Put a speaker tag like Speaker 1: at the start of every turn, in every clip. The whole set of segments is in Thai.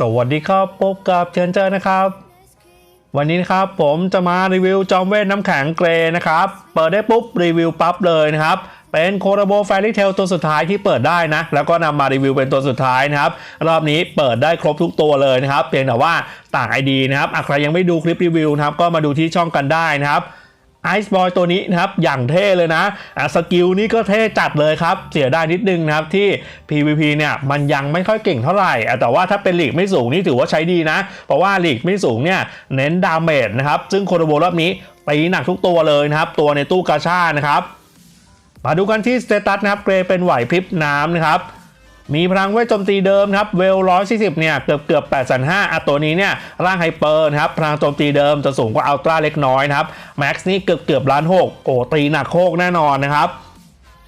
Speaker 1: สวัสดีครับพบกับเชนเจอร์นะครับ วันนี้นะครับผมจะมารีวิวจอมเวทน้ำแข็งเกรย์นะครับ เปิดได้ปุ๊บรีวิวปั๊บเลยนะครับ เป็นโคโรโบแฟรี่เทลตัวสุดท้ายที่เปิดได้นะ แล้วก็นำมารีวิวเป็นตัวสุดท้ายนะครับ รอบนี้เปิดได้ครบทุกตัวเลยนะครับ เพียงแต่ว่าต่าง ID นะครับใครยังไม่ดูคลิปรีวิวนะครับ ก็มาดูที่ช่องกันได้นะครับ ไอซ์บอยตัวนี้นะครับ อย่างเท่เลยนะอะสกิลนี่ก็เท่จัดเลยครับ เสียดายนิดนึงนะครับที่ PVP เนี่ยมันยังไม่ค่อยเก่งเท่าไหร่แต่ว่าถ้าเป็นหลีกไม่สูงนี่ถือว่าใช้ดีนะ เพราะว่าหลีกไม่สูงเนี่ยเน้นดาเมจนะครับ ซึ่งโคโรโบรอบนี้ตีหนักทุกตัวเลยนะครับ ตัวในตู้กาชานะครับ มาดูกันที่สเตตัสนะครับ เกรเป็นไหวพริบน้ำนะครับ มีพลังเวทโจมตีเดิมครับเวล140เนี่ยเกือบเกือบ8 5 0 0อะตัวนี้เนี่ยร่างไฮเปอร์นะครับพลังโจมตีเดิมจะสูงกว่าอัลตร้าเล็กน้อยนะครับแม็กซ์นี่เกือบเกือบล้านหกโอ้ตีหนักโคกแน่นอนนะครับ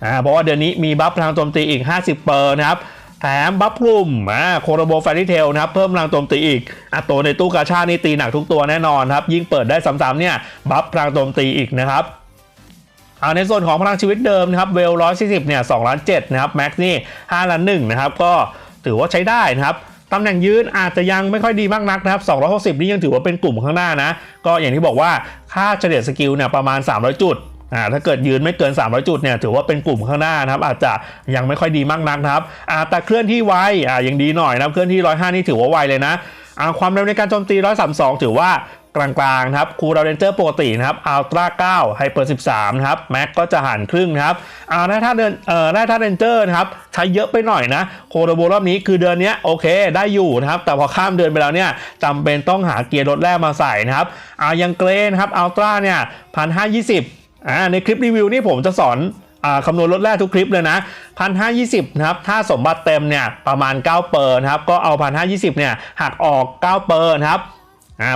Speaker 1: อ่าเพราะว่าเดือนนี้มีบัฟพลังโจมตีอีก 50 เปอร์นะครับแถมบัฟกลุ่มอ่าโคโรโบแฟรี่เทลนะครับเพิ่มพลังโจมตีอีกอะตัวในตู้กาชานี่ตีหนักทุกตัวแน่นอนครับยิ่งเปิดได้ซ้ำๆเนี่ยบัฟพลังโจมตีอีกนะครับ ในส่วนของพลังชีวิตเดิมนะครับเวล140เนี่ย2ล้าน7นะครับแม็กซ์นี่5ล้าน1นะครับก็ถือว่าใช้ได้นะครับตำแหน่งยืนอาจจะยังไม่ค่อยดีมากนักนะครับ 260 นี่ยังถือว่าเป็นกลุ่มข้างหน้านะ ก็อย่างที่บอกว่าค่าเฉลี่ยสกิลเนี่ยประมาณ 300 จุดอ่าถ้าเกิดยืนไม่เกิน 300 จุดเนี่ยถือว่าเป็นกลุ่มข้างหน้านะครับ อาจจะยังไม่ค่อยดีมากนักนะครับอ่าแต่เคลื่อนที่ไวอ่ายังดีหน่อยนะเคลื่อนที่ 105 นี่ถือว่าไวเลยนะอ่าความเร็วในการโจมตี 132 ถือว่า กลางๆนะครับคูลดาวเรนเจอร์ปกตินะครับอัลตร้า9ไฮเปอร์13นะครับแม็กก็จะหันครึ่งนะครับอ่าได้ท่าเดินเอ่อได้ท่าเรนเจอร์นะครับใช้เยอะไปหน่อยนะโคโรโบรอบนี้คือเดือนนี้โอเคได้อยู่นะครับแต่พอข้ามเดือนไปแล้วเนี่ยจำเป็นต้องหาเกียร์รถแรกมาใส่นะครับอ่ายังเกรนครับอัลตร้าเนี่ยพันห้ายี่สิบอ่าในคลิปรีวิวนี่ผมจะสอนคำนวณลดแรกทุกคลิปเลยนะพันห้ายี่สิบนะครับ ถ้าสมบัติเต็มเนี่ยประมาณ 9 เปอร์นะครับ ก็เอาพันห้ายี่สิบเนี่ยหักออก 9 เปอร์นะครับ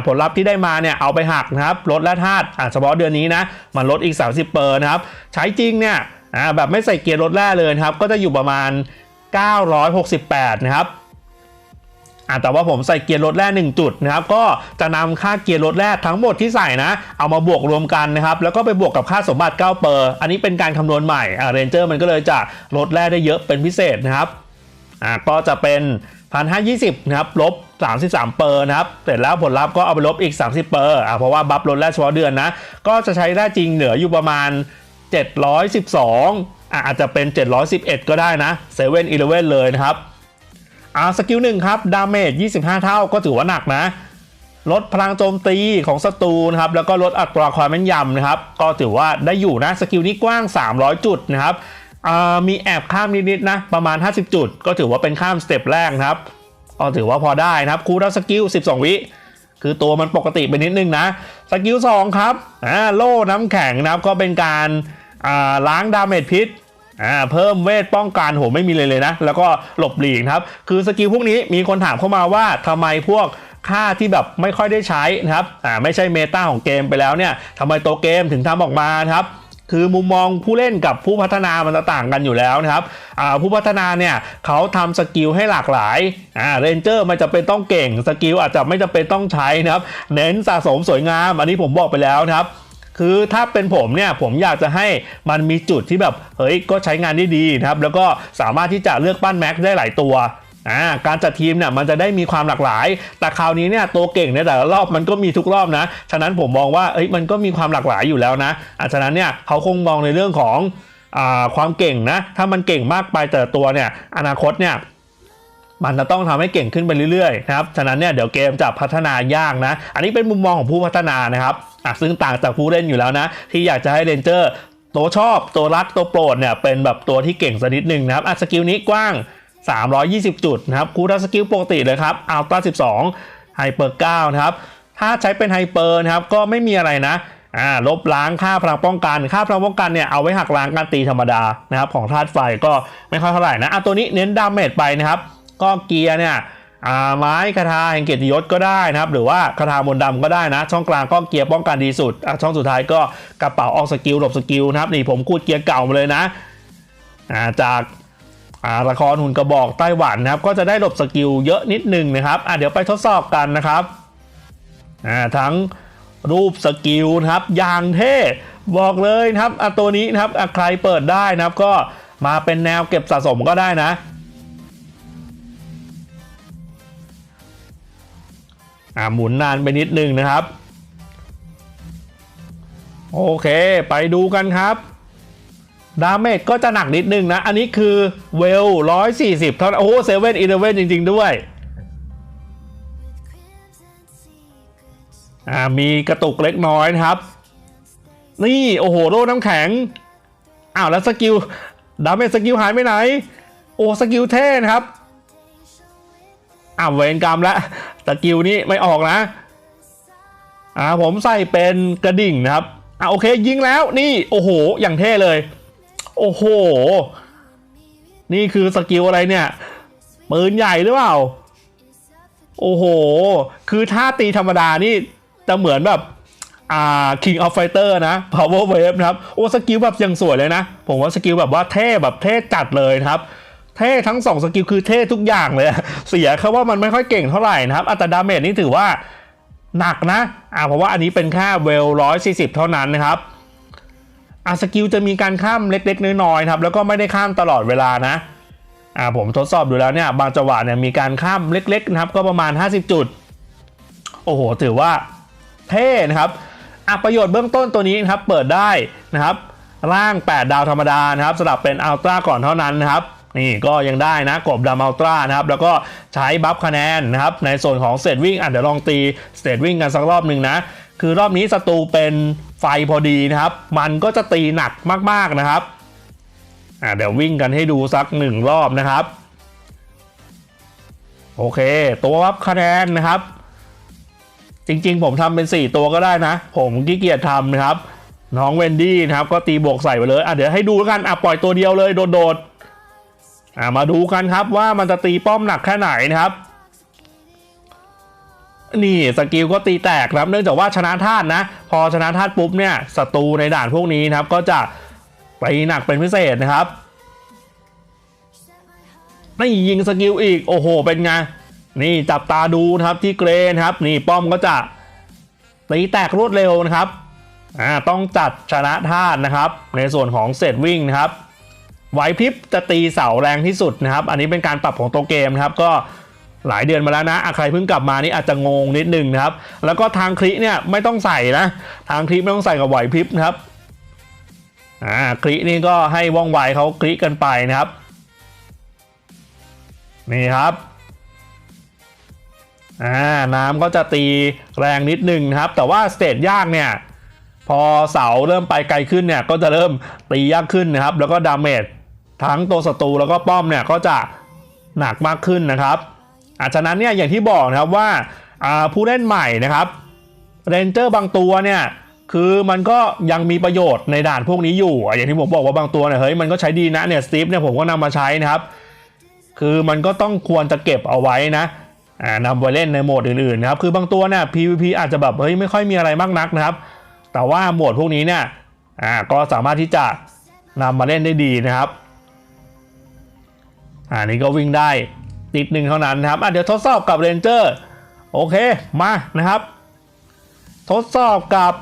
Speaker 1: ผลลัพธ์ที่ได้มาเนี่ยเอาไปหักนะครับลดแร่ธาตุอ่าเฉพาะเดือนนี้นะมันลดอีก 30เปอร์นะครับใช้จริงเนี่ยอ่าแบบไม่ใส่เกียร์ลดแร่เลยครับก็จะอยู่ประมาณ 968 นะครับอ่าแต่ว่าผมใส่เกียร์ลดแร่1จุดนะครับก็จะนำค่าเกียร์ลดแร่ทั้งหมดที่ใส่นะ เอามาบวกรวมกันนะครับแล้วก็ไปบวกกับค่าสมบัติ9เปอร์อันนี้เป็นการคำนวณใหม่อ่าเรนเจอร์มันก็เลยจะลดแร่ได้เยอะเป็นพิเศษนะครับอ่าก็จะเป็น 1,520 นะครับลบ 33 เปอร์นะครับ เสร็จแล้วผลลัพธ์ก็เอาไปลบอีก 30 เปอร์อ่าเพราะว่าบัฟลดแรกเฉพาะเดือนนะ ก็จะใช้ได้จริงเหลืออยู่ประมาณ 712อ่าอาจจะเป็น 711 ก็ได้นะ7 e เ e ่ e อเลยนะครับอ่าสกิลหนึ่งครับ ดาเมจ 25 เท่าก็ถือว่าหนักนะ ลดพลังโจมตีของศัตรูนะครับ แล้วก็ลดอัตราความแม่นยำนะครับ ก็ถือว่าได้อยู่นะ สกิลนี้กว้าง 300 จุดนะครับมีแอบข้ามนิดๆนะ ประมาณ 50 จุด ก็ถือว่าเป็นข้ามสเต็ปแรกนะครับ ก็ถือว่าพอได้นะครับ คูลดาวสกิล 12 วิคือตัวมันปกติไปนิดนึงนะ สกิล 2 ครับอ่าโล่น้ำแข็งนะครับ ก็เป็นการอ่าล้างดาเมจพิษอ่าเพิ่มเวทป้องกันโหไม่มีเลยเลยนะ แล้วก็หลบหลีกครับ คือสกิลพวกนี้มีคนถามเข้ามาว่าทำไมพวกค่าที่แบบไม่ค่อยได้ใช้นะครับอ่าไม่ใช่เมตาของเกมไปแล้วเนี่ยทำไมตัวเกมถึงทำออกมาครับ คือมุมมองผู้เล่นกับผู้พัฒนามันต่างกันอยู่แล้วนะครับผู้พัฒนาเนี่ยเขาทำสกิลให้หลากหลายอ่าเรนเจอร์มันจะเป็นต้องเก่งสกิลอาจจะไม่จำเป็นต้องใช้นะครับเน้นสะสมสวยงาม อันนี้ผมบอกไปแล้วนะครับคือถ้าเป็นผมเนี่ยผมอยากจะให้มันมีจุดที่แบบเฮ้ยก็ใช้งานได้ดีนะครับแล้วก็สามารถที่จะเลือกปั้นแม็กได้หลายตัว อ่าการจัดทีมเนี่ยมันจะได้มีความหลากหลาย แต่คราวนี้เนี่ยตัวเก่งในแต่ละรอบมันก็มีทุกรอบนะ ฉะนั้นผมมองว่าเอ้ยมันก็มีความหลากหลายอยู่แล้วนะอะฉะนั้นเนี่ยเขาคงมองในเรื่องของอาความเก่งนะ ถ้ามันเก่งมากไปแต่ตัวเนี่ยอนาคตเนี่ยมันจะต้องทำให้เก่งขึ้นไปเรื่อยๆนะครับ ฉะนั้นเนี่ยเดี๋ยวเกมจะพัฒนายากนะ อันนี้เป็นมุมมองของผู้พัฒนานะครับอะซึ่งต่างจากผู้เล่นอยู่แล้วนะ ที่อยากจะให้เรนเจอร์ตัวชอบตัวรักตัวโปรดเนี่ยเป็นแบบตัวที่เก่งสักนิดหนึ่งนะครับอะสกิลนี้กว้าง 320 จุดนะครับคูทัสกิลปกติเลยครับอัลตร้า12ไฮเปอร์9นะครับถ้าใช้เป็นไฮเปอร์นะครับก็ไม่มีอะไรนะอ่าลบล้างค่าพลังป้องกัน ค่าพลังป้องกันเนี่ยเอาไว้หักล้างการตีธรรมดานะครับของธาตุไฟก็ไม่ค่อยเท่าไหร่นะอะตัวนี้เน้นดาเมจไปนะครับ ก็เกียร์เนี่ยอ่าไม้คาถาแห่งเกียรติยศก็ได้นะครับ หรือว่าคาถามนต์ดำก็ได้นะ ช่องกลางก็เกียร์ป้องกันดีสุดอะช่องสุดท้ายก็กระเป๋าออกสกิลหลบสกิลนะครับนี่ผมคูดเกียร์เก่ามาเลยนะอ่าจาก อ่าละครหุ่นกระบอกไต้หวันนะครับก็จะได้หลบสกิลเยอะนิดนึงนะครับอะเดี๋ยวไปทดสอบกันนะครับอ่าทั้งรูปสกิลนะครับอย่างเท่บอกเลยนะครับอะตัวนี้นะครับอะใครเปิดได้นะครับ ก็มาเป็นแนวเก็บสะสมก็ได้นะอ่าหมุนนานไปนิดนึงนะครับ โอเค ไปดูกันครับ ดาเมจก็จะหนักนิดนึงนะ อันนี้คือเวล140เท่านั้นโอ้เซเว่นอีเลเว่นจริง ๆ ด้วย อ่า มีกระตุกเล็กน้อยนะครับ นี่ โอ้โหโดนน้ำแข็ง อ้าว แล้วสกิล ดาเมจสกิลหายไปไหน โอ้ สกิลเท่นะครับอ้าวเวรกรรมแล้วสกิลนี้ไม่ออกนะ อ่า ผมใส่เป็นกระดิ่งนะครับ อ่าโอเค ยิงแล้ว นี่ โอ้โห อย่างเท่เลย โอ้โห นี่คือสกิลอะไรเนี่ยปืนใหญ่หรือเปล่า โอ้โห คือถ้าตีธรรมดานี่จะเหมือนแบบอ่า King of Fighter นะ Power Wave นะครับ โอ้สกิลแบบยังสวยเลยนะ ผมว่าสกิลแบบว่าเท่แบบเท่จัดเลยครับ เท่ทั้งสองสกิลคือเท่ทุกอย่างเลย เสียแค่ว่ามันไม่ค่อยเก่งเท่าไหร่นะครับ อัตราดาเมจนี่ถือว่าหนักนะ อ่าเพราะว่าอันนี้เป็นแค่เวลร้อยสี่สิบเท่านั้นนะครับ อะสกิลจะมีการข้ามเล็ก ๆ น้อยๆครับแล้วก็ไม่ได้ข้ามตลอดเวลานะอ่าผมทดสอบดูแล้วเนี่ยบางจังหวะเนี่ยมีการข้ามเล็กๆนะครับก็ประมาณ 50 จุด โอ้โห ถือว่าเท่นะครับอะประโยชน์เบื้องต้นตัวนี้นะครับเปิดได้นะครับร่าง 8 ดาวธรรมดานะครับสำหรับเป็นอัลตร้าก่อนเท่านั้นนะครับนี่ก็ยังได้นะกบดำอัลตร้านะครับแล้วก็ใช้บัฟคะแนนนะครับในส่วนของเศษวิ่งอะเดี๋ยวลองตีเศษวิ่งกันสักรอบหนึ่งนะ คือรอบนี้ศัตรูเป็นไฟพอดีนะครับ มันก็จะตีหนักมากๆนะครับอะเดี๋ยววิ่งกันให้ดูสักหนึ่งรอบนะครับ โอเค ตัววับคะแนนนะครับ จริงๆ ผมทำเป็น 4 ตัวก็ได้นะ ผมขี้เกียจทำนะครับ น้องเวนดี้นะครับ ก็ตีบวกใส่ไปเลยอะเดี๋ยวให้ดูแล้วกันอะปล่อยตัวเดียวเลยโดดๆอะมาดูกันครับว่ามันจะตีป้อมหนักแค่ไหนนะครับ นี่สกิลก็ตีแตกครับเนื่องจากว่าชนะธาตุนะ พอชนะธาตุปุ๊บเนี่ยศัตรูในด่านพวกนี้นะครับ ก็จะตีหนักเป็นพิเศษนะครับนี่ยิงสกิลอีกโอ้โห เป็นไงนี่จับตาดูนะครับที่เกรนครับ นี่ป้อมก็จะตีแตกรวดเร็วนะครับอ่าต้องจัดชนะธาตุนะครับ ในส่วนของเศษวิ่งนะครับไหวพริบจะตีเสาแรงที่สุดนะครับ อันนี้เป็นการปรับของตัวเกมนะครับก็ หลายเดือนมาแล้วนะใครเพิ่งกลับมานี่อาจจะงงนิดนึงนะครับ แล้วก็ทางคลิเนี่ยไม่ต้องใส่นะทางคลิไม่ต้องใส่กับไหวพริบนะครับอ่าคลินี่ก็ให้ว่องไวเขาคลิกันไปนะครับนี่ครับอ่าน้ำก็จะตีแรงนิดนึงนะครับ แต่ว่าสเตจยากเนี่ยพอเสาเริ่มไปไกลขึ้นเนี่ยก็จะเริ่มตียากขึ้นนะครับ แล้วก็ดาเมจทั้งตัวศัตรูแล้วก็ป้อมเนี่ยก็จะหนักมากขึ้นนะครับ อาฉะนั้นเนี่ยอย่างที่บอกนะครับว่าผู้เล่นใหม่นะครับเรนเจอร์บางตัวเนี่ยคือมันก็ยังมีประโยชน์ในด่านพวกนี้อยู่ อย่างที่ผมบอกว่าบางตัวเนี่ยเฮ้ยมันก็ใช้ดีนะเนี่ยสตีฟเนี่ยผมก็นำมาใช้นะครับ คือมันก็ต้องควรจะเก็บเอาไว้นะนำไปเล่นในโหมดอื่นๆนะครับ คือบางตัวเนี่ย PVP อาจจะแบบเฮ้ยไม่ค่อยมีอะไรมากนักนะครับ แต่ว่าโหมดพวกนี้เนี่ยอ่าก็สามารถที่จะนำมาเล่นได้ดีนะครับ อ่านี่ก็วิ่งได้ นิดนึงเท่านั้นนะครับอะเดี๋ยวทดสอบกับเรนเจอร์โอเคมานะครับ ทดสอบกับ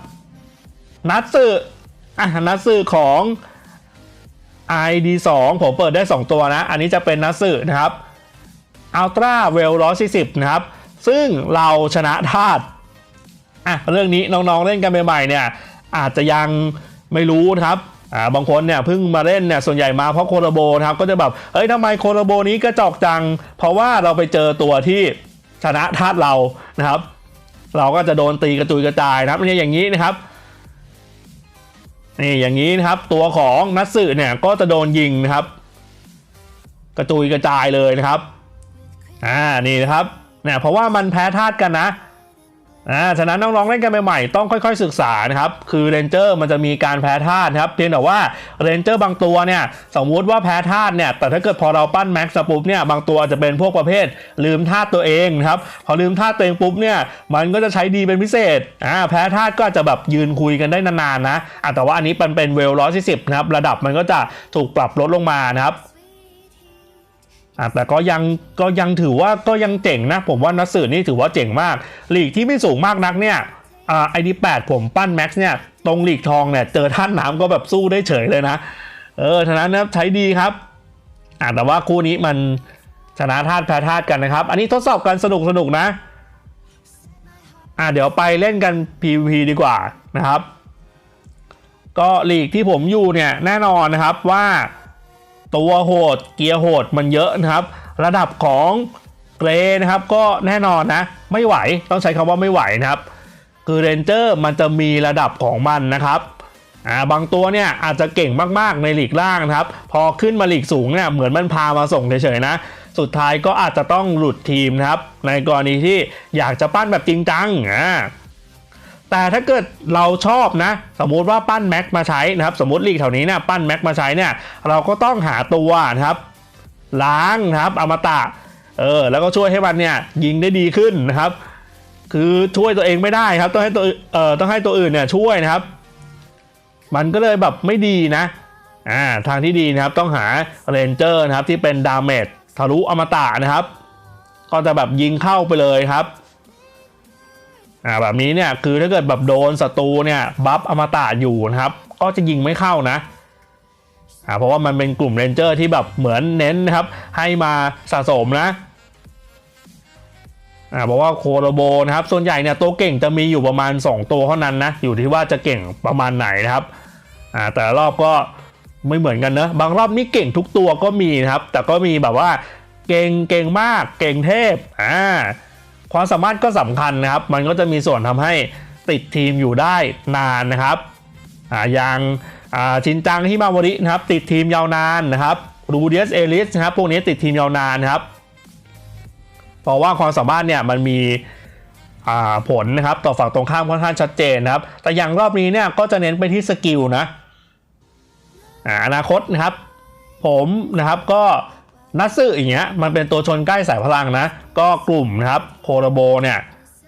Speaker 1: นัดสึอะนัดสึของ ID 2 ผมเปิดได้ 2 ตัวนะ อันนี้จะเป็นนัสึนะครับ Ultra w e l 140นะครับ ซึ่งเราชนะธาตุอะเรื่องนี้น้องๆเล่นกันใหม่ๆเนี่ย อาจจะยังไม่รู้นะครับ อ่าบางคนเนี่ยเพิ่งมาเล่นเนี่ยส่วนใหญ่มาเพราะโคโรโบนะครับก็จะแบบเอ้ยทำไมโคโรโบนี้กระจอกจัง เพราะว่าเราไปเจอตัวที่ชนะธาตุเรานะครับ เราก็จะโดนตีกระจุยกระจายนะครับนี่อย่างนี้นะครับนี่อย่างนี้นะครับตัวของนัตสึเนี่ยก็จะโดนยิงนะครับ กระจุยกระจายเลยนะครับอ่านี่นะครับเนี่ยเพราะว่ามันแพ้ธาตุกันนะ อ่าฉะนั้นน้องๆเล่นกันใหม่ๆต้องค่อยๆศึกษานะครับคือเรนเจอร์มันจะมีการแพ้ธาตุนะครับเพียงแต่ว่าเรนเจอร์บางตัวเนี่ยสมมุติว่าแพ้ธาตุเนี่ยแต่ถ้าเกิดพอเราปั้นแม็กซ์ปุ๊บเนี่ยบางตัวจะเป็นพวกประเภทลืมธาตุตัวเองครับพอลืมธาตุตัวเองปุ๊บเนี่ยมันก็จะใช้ดีเป็นพิเศษอ่าแพ้ธาตุก็จะแบบยืนคุยกันได้นานๆนะอะแต่ว่าอันนี้มันเป็นเวลร้อยสิบนะครับระดับมันก็จะถูกปรับลดลงมานะครับ อะแต่ก็ยังก็ยังถือว่าก็ยังเจ๋งนะ ผมว่านัสสือนี่ถือว่าเจ๋งมากลีกที่ไม่สูงมากนักเนี่ยอ่าไอดีแปดผมปั้นแม็กซ์เนี่ยตรงหลีกทองเนี่ยเจอท่านน้ำก็แบบสู้ได้เฉยเลยนะ เออฉะนั้นนะใช้ดีครับอะแต่ว่าคู่นี้มันชนะธาตุแพ้ธาตุกันนะครับ อันนี้ทดสอบกันสนุกสนุกนะอะเดี๋ยวไปเล่นกัน PVP ดีกว่านะครับ ก็ลีกที่ผมอยู่เนี่ยแน่นอนนะครับว่า ตัวโหดเกียร์โหดมันเยอะนะครับ ระดับของเกรนะครับก็แน่นอนนะ ไม่ไหวต้องใช้คำว่าไม่ไหวนะครับ คือเรนเจอร์มันจะมีระดับของมันนะครับอ่าบางตัวเนี่ยอาจจะเก่งมากๆในหลีกล่างนะครับ พอขึ้นมาหลีกสูงเนี่ยเหมือนมันพามาส่งเฉยๆนะ สุดท้ายก็อาจจะต้องหลุดทีมนะครับ ในกรณีที่อยากจะปั้นแบบจริงจังอ่า แต่ถ้าเกิดเราชอบนะ สมมุติว่าปั้นแม็กมาใช้นะครับ สมมติลีกแถวนี้เนี่ยปั้นแม็กมาใช้เนี่ย เราก็ต้องหาตัวนะครับ ล้างนะครับอมตะเออแล้วก็ช่วยให้มันเนี่ยยิงได้ดีขึ้นนะครับ คือช่วยตัวเองไม่ได้ครับต้องให้ตัวเอ่อต้องให้ตัวอื่นเนี่ยช่วยนะครับ มันก็เลยแบบไม่ดีนะอ่าทางที่ดีนะครับต้องหาเรนเจอร์นะครับที่เป็นดาเมจทะลุอมตะนะครับ ก็จะแบบยิงเข้าไปเลยครับ อ่าแบบนี้เนี่ยคือถ้าเกิดแบบโดนศัตรูเนี่ยบัฟอมตะอยู่นะครับ ก็จะยิงไม่เข้านะอ่าเพราะว่ามันเป็นกลุ่มเรนเจอร์ที่แบบเหมือนเน้นนะครับ ให้มาสะสมนะอ่าบอกว่าโคโรโบนะครับ ส่วนใหญ่เนี่ยตัวเก่งจะมีอยู่ประมาณ 2 ตัวเท่านั้นนะ อยู่ที่ว่าจะเก่งประมาณไหนนะครับอ่าแต่รอบก็ไม่เหมือนกันนะบางรอบนี่เก่งทุกตัวก็มีนะครับ แต่ก็มีแบบว่าเก่งเก่งมากเก่งเทพอ่า ความสามารถก็สำคัญนะครับ มันก็จะมีส่วนทำให้ติดทีมอยู่ได้นานนะครับอ่าอย่างชินจังฮิมาวรินะครับ ติดทีมยาวนานนะครับรูเดียสเอลิสนะครับพวกนี้ติดทีมยาวนานนะครับ เพราะว่าความสามารถเนี่ยมันมีผลนะครับต่อฝั่งตรงข้ามค่อนข้างชัดเจนนะครับ แต่อย่างรอบนี้เนี่ยก็จะเน้นไปที่สกิลนะอนาคตนะครับ ผมนะครับก็ นัตสึอย่างเงี้ยมันเป็นตัวชนใกล้สายพลังนะ ก็กลุ่มนะครับโคโรโบเนี่ย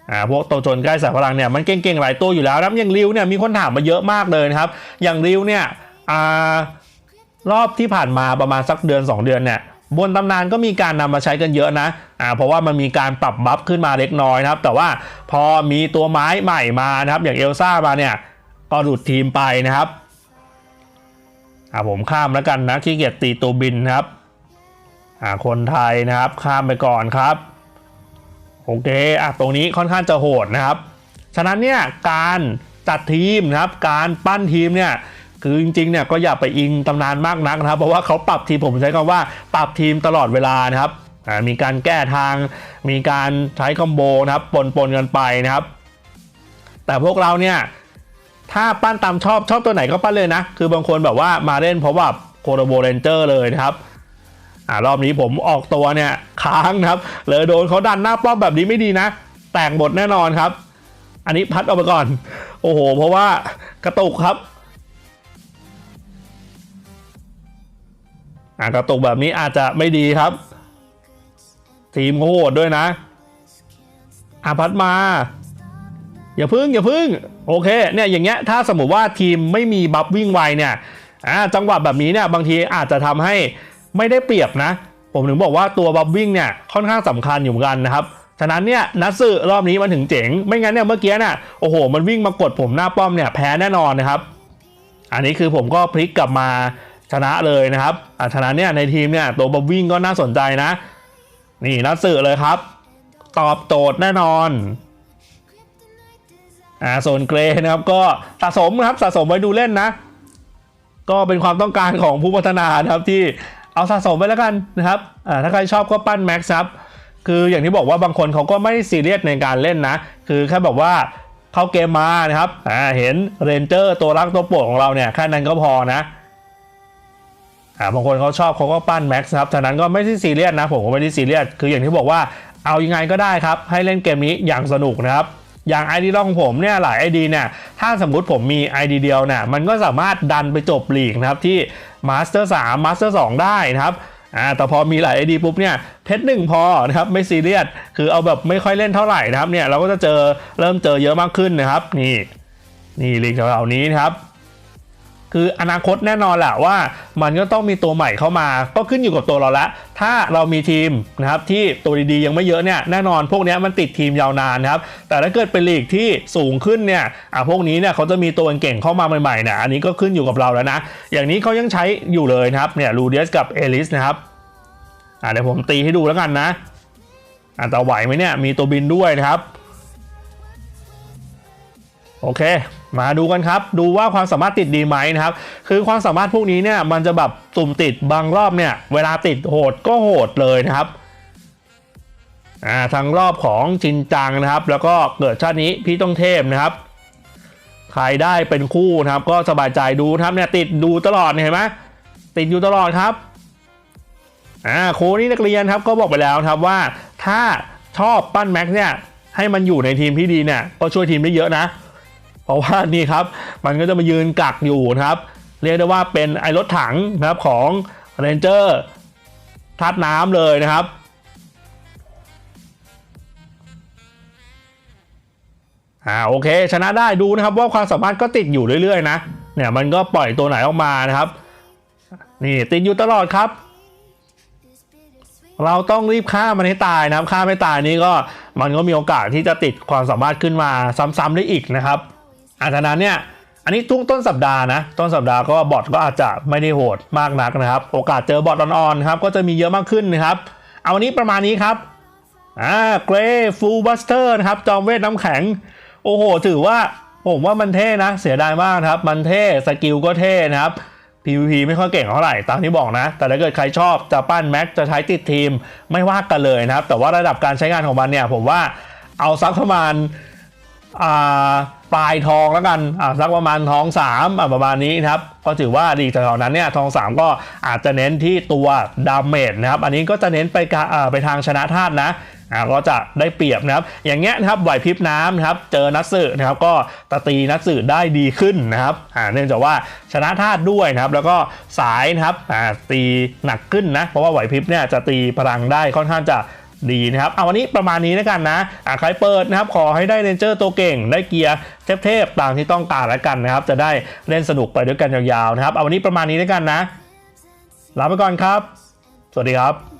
Speaker 1: อ่าพวกตัวชนใกล้สายพลังเนี่ยมันเก่งๆหลายตัวอยู่แล้วนะอย่างริวเนี่ยมีคนถามมาเยอะมากเลยนะครับ อย่างริวเนี่ยอ่ารอบที่ผ่านมาประมาณสักเดือน 2 เดือนเนี่ยบนตำนานก็มีการนำมาใช้กันเยอะนะอ่าเพราะว่ามันมีการปรับบัฟขึ้นมาเล็กน้อยนะครับ แต่ว่าพอมีตัวไม้ใหม่มานะครับ อย่างเอลซ่ามาเนี่ยก็หลุดทีมไปนะครับอ่าผมข้ามแล้วกันนะขี้เกียจตีตัวบินนะครับ อ่าคนไทยนะครับข้ามไปก่อนครับโอเคอะตรงนี้ค่อนข้างจะโหดนะครับ ฉะนั้นเนี่ยการจัดทีมนะครับ การปั้นทีมเนี่ยคือจริงๆเนี่ยก็อย่าไปอิงตำนานมากนักนะครับ เพราะว่าเขาปรับทีมผมใช้คำว่าปรับทีมตลอดเวลานะครับมีการแก้ทาง มีการใช้คอมโบนะครับปนปนๆกันไปนะครับ แต่พวกเราเนี่ยถ้าปั้นตามชอบชอบตัวไหนก็ปั้นเลยนะ คือบางคนแบบว่ามาเล่นเพราะว่าโคโรโบเรนเจอร์เลยนะครับ อ่ารอบนี้ผมออกตัวเนี่ยค้างครับเลยโดนเขาดันหน้าป้อมแบบนี้ไม่ดีนะ แตกหมดแน่นอนครับ อันนี้พัดออกไปก่อน โอ้โห เพราะว่ากระตุกครับอ่ากระตุกแบบนี้อาจจะไม่ดีครับ ทีมโหดด้วยนะอาพัดมา อย่าพึ่งอย่าพึ่ง โอเคเนี่ยอย่างเงี้ยถ้าสมมติว่าทีมไม่มีบัฟวิ่งไวเนี่ยอ่าจังหวะแบบนี้เนี่ยบางทีอาจจะทำให้ ไม่ได้เปรียบนะ ผมถึงบอกว่าตัวบัฟวิ่งเนี่ยค่อนข้างสำคัญอยู่เหมือนกันนะครับฉะนั้นเนี่ยนัสื่อรอบนี้มันถึงเจ๋ง ไม่งั้นเนี่ยเมื่อกี้น่ะโอ้โห มันวิ่งมากดผมหน้าป้อมเนี่ยแพ้แน่นอนนะครับ อันนี้คือผมก็พลิกกลับมาชนะเลยนะครับอะฉะนั้นเนี่ยในทีมเนี่ยตัวบัฟวิ่งก็น่าสนใจนะ นี่นัสื่อเลยครับ ตอบโจทย์แน่นอนอ่าโซนเกรย์นะครับก็สะสมนะครับสะสมไว้ดูเล่นนะ ก็เป็นความต้องการของผู้พัฒนานะครับที่ เอาสะสมไปแล้วกันนะครับถ้าใครชอบก็ปั้นแม็กซ์ครับคืออย่างที่บอกว่าบางคนเขาก็ไม่ซีเรียสในการเล่นนะ คือแค่แบบว่าเข้าเกมมานะครับอ่าเห็นเรนเจอร์ตัวรักตัวโปรดของเราเนี่ยแค่นั้นก็พอนะอ่าบางคนเขาชอบเขาก็ปั้นแม็กซ์ครับฉะนั้นก็ไม่ได้ซีเรียสนะผมก็ไม่ได้ซีเรียสคืออย่างที่บอกว่าเอายังไงก็ได้ครับ ให้เล่นเกมนี้อย่างสนุกนะครับ อย่าง ID ของผมเนี่ยหลาย ID เนี่ยถ้าสมมุติผมมี ID เดียวเนี่ยมันก็สามารถดันไปจบลีกนะครับที่มาสเตอร์สามมาสเตอร์สองได้นะครับอ่าแต่พอมีหลาย ID ปุ๊บเนี่ยเพชรหนึ่งพอนะครับไม่ซีเรียสคือเอาแบบไม่ค่อยเล่นเท่าไหร่นะครับเนี่ยเราก็จะเจอเริ่มเจอเยอะมากขึ้นนะครับนี่นี่ลีกเหล่านี้นะครับ คืออนาคตแน่นอนแหละว่ามันก็ต้องมีตัวใหม่เข้ามา ก็ขึ้นอยู่กับตัวเราละ ถ้าเรามีทีมนะครับที่ตัวดีๆยังไม่เยอะเนี่ยแน่นอนพวกนี้มันติดทีมยาวนานนะครับ แต่ถ้าเกิดเป็นลีกที่สูงขึ้นเนี่ยอะพวกนี้เนี่ยเขาจะมีตัวเก่งเข้ามาใหม่ๆเนี่ยอันนี้ก็ขึ้นอยู่กับเราแล้วนะ อย่างนี้เขายังใช้อยู่เลยนะครับเนี่ยลูเดียสกับเอลิสนะครับอะเดี๋ยวผมตีให้ดูแล้วกันนะอะแต่ไหวไหมเนี่ยมีตัวบินด้วยนะครับ โอเค มาดูกันครับ ดูว่าความสามารถติดดีไหมนะครับ คือความสามารถพวกนี้เนี่ยมันจะแบบตุ่มติดบางรอบเนี่ย เวลาติดโหดก็โหดเลยนะครับอ่าทางรอบของจินจังนะครับ แล้วก็เกิดชาตินี้พี่ต้องเทพนะครับใครได้เป็นคู่นะครับ ก็สบายใจดูครับเนี่ยติดดูตลอดเนี่ยเห็นไหมติดอยู่ตลอดครับอ่าโคนี่นักเรียนครับก็บอกไปแล้วครับว่าถ้าชอบปั้นแม็กเนี่ยให้มันอยู่ในทีมที่ดีเนี่ยก็ช่วยทีมได้เยอะนะ เพราะว่านี่ครับมันก็จะมายืนกักอยู่นะครับ เรียกได้ว่าเป็นไอรถถังนะครับของเรนเจอร์ทัดน้ำเลยนะครับอ่าโอเค ชนะได้ดูนะครับว่าความสามารถก็ติดอยู่เรื่อยๆนะเนี่ยมันก็ปล่อยตัวไหนออกมานะครับ นี่ติดอยู่ตลอดครับ เราต้องรีบฆ่ามันให้ตายนะครับฆ่าไม่ตายนี้ก็มันก็มีโอกาสที่จะติดความสามารถขึ้นมาซ้ำๆได้อีกนะครับ อาจารนั้นเนี่ยอันนี้ทุกต้นสัปดาห์นะ ต้นสัปดาห์ก็บอทก็อาจจะไม่ได้โหดมากนักนะครับ โอกาสเจอบอทอ่อนๆครับก็จะมีเยอะมากขึ้นนะครับ เอาวันนี้ประมาณนี้ครับอ่าเกรฟูลบัสเตอร์นะครับ จอมเวทน้ำแข็ง โอ้โห ถือว่าผมว่ามันเท่นะ เสียดายมากครับ มันเท่ สกิลก็เท่นะครับ PVP ไม่ค่อยเก่งเท่าไหร่ ตามที่บอกนะ แต่ถ้าเกิดใครชอบจะปั้นแม็กจะใช้ติดทีมไม่ว่ากันเลยนะครับ แต่ว่าระดับการใช้งานของมันเนี่ยผมว่าเอาสักประมาณ ปลายทองแล้วกันสักประมาณทอง3อ่าประมาณนี้นะครับก็ถือว่าดีแต่แถวนั้นเนี่ยทอง 3 ก็อาจจะเน้นที่ตัวดาเมจนะครับอันนี้ก็จะเน้นไปกะไปทางชนะธาตุนะก็จะได้เปรียบนะครับ อย่างเงี้ยนะครับไหวพริบน้ำนะครับ เจอนัตสึนะครับ ก็ตะตีนัตสึได้ดีขึ้นนะครับเนื่องจากว่าชนะธาตุด้วยนะครับ แล้วก็สายนะครับตีหนักขึ้นนะ เพราะว่าไหวพริบเนี่ยจะตีพลังได้ค่อนข้างจะ ดีนะครับเอาวันนี้ประมาณนี้แล้วกันนะอ่าใครเปิดนะครับ ขอให้ได้เรนเจอร์ตัวเก่ง ได้เกียร์เทพๆตามที่ต้องการแล้วกันนะครับ จะได้เล่นสนุกไปด้วยกันยาวๆนะครับเอาวันนี้ประมาณนี้แล้วกันนะลาไปก่อนครับ สวัสดีครับ